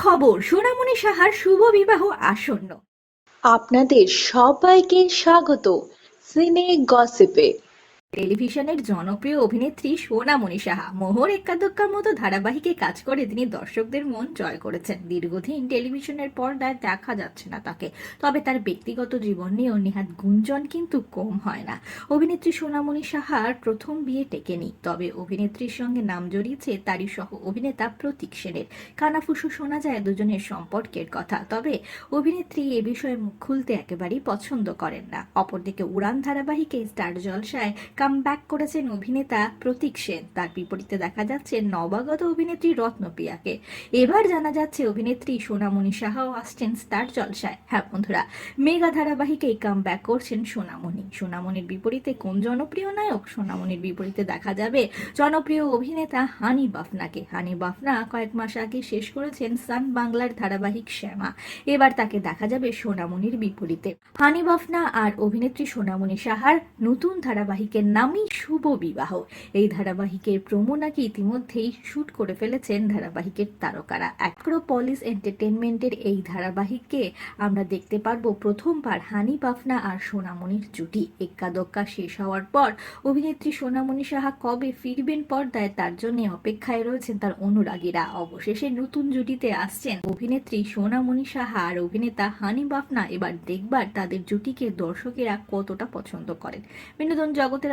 খবর সোনামণি সাহার শুভ বিবাহ আসন্ন। আপনাদের সবাইকে স্বাগত। সিনে গসিপে। টেলিভিশনের জনপ্রিয় অভিনেত্রী সোনামণি সাহা মোহর একাদক্কার মতো ধারাবাহিকে কাজ করে তিনি দর্শকদের মন জয় করেছেন। দীর্ঘদিন টেলিভিশনের পর্দায় দেখা যাচ্ছে না তাকে। তবে তার ব্যক্তিগত জীবন নিয়েও নেহাত গুঞ্জন কিন্তু কম হয় না। অভিনেত্রী সোনামণি সাহার প্রথম বিয়ে টেকেনি, তবে অভিনেত্রীর সঙ্গে নাম জড়িয়েছে তারই সহ অভিনেতা প্রতীক সেনের। কানাফুসু শোনা যায় দুজনের সম্পর্কের কথা, তবে অভিনেত্রী এ বিষয়ে মুখ খুলতে একেবারেই পছন্দ করেন না। অপরদিকে উড়ান ধারাবাহিকে স্টার জলসায় কাম ব্যাক করেছেন অভিনেতা প্রতীক সেন। তার বিপরীতে দেখা যাচ্ছে নবাগত অভিনেত্রী রত্নপ্রিয়াকে এবার জানা যাচ্ছে অভিনেত্রী সোনামণি সাহাও আসছেন স্টার জলসায়। হ্যাঁ বন্ধুরা, মেগা ধারাবাহিকে কাম ব্যাক করছেন সোনামণি। সোনামণির বিপরীতে কোন জনপ্রিয় নায়ক? সোনামণির বিপরীতে দেখা যাবে জনপ্রিয় অভিনেতা হানি বাফনাকে। হানি বাফনা কয়েক মাস আগে শেষ করেছেন সান বাংলার ধারাবাহিক শ্যামা। এবার তাকে দেখা যাবে সোনামণির বিপরীতে। হানি বাফনা আর অভিনেত্রী সোনামণি সাহার নতুন ধারাবাহিকের নামই শুভ বিবাহ। এই ধারাবাহিকের প্রমো নাকি ইতিমধ্যেই শুট করে ফেলেছেন ধারাবাহিকের তারকারা। অ্যাক্রোপলিস এন্টারটেনমেন্টের এই ধারাবাহিককে আমরা দেখতে পারব প্রথমবার হানি বাফনা আর সোনামণির জুটি। এক্কাদক্কা শেষ হওয়ার পর অভিনেত্রী সোনামণি সাহা কবে ফিরবেন পর্দায় তার জন্য অপেক্ষায় রয়েছেন তার অনুরাগীরা। অবশেষে নতুন জুটিতে আসছেন অভিনেত্রী সোনামণি সাহা আর অভিনেতা হানি বাফনা। এবার দেখবার তাদের জুটিকে দর্শকেরা কতটা পছন্দ করেন। বিনোদন জগতের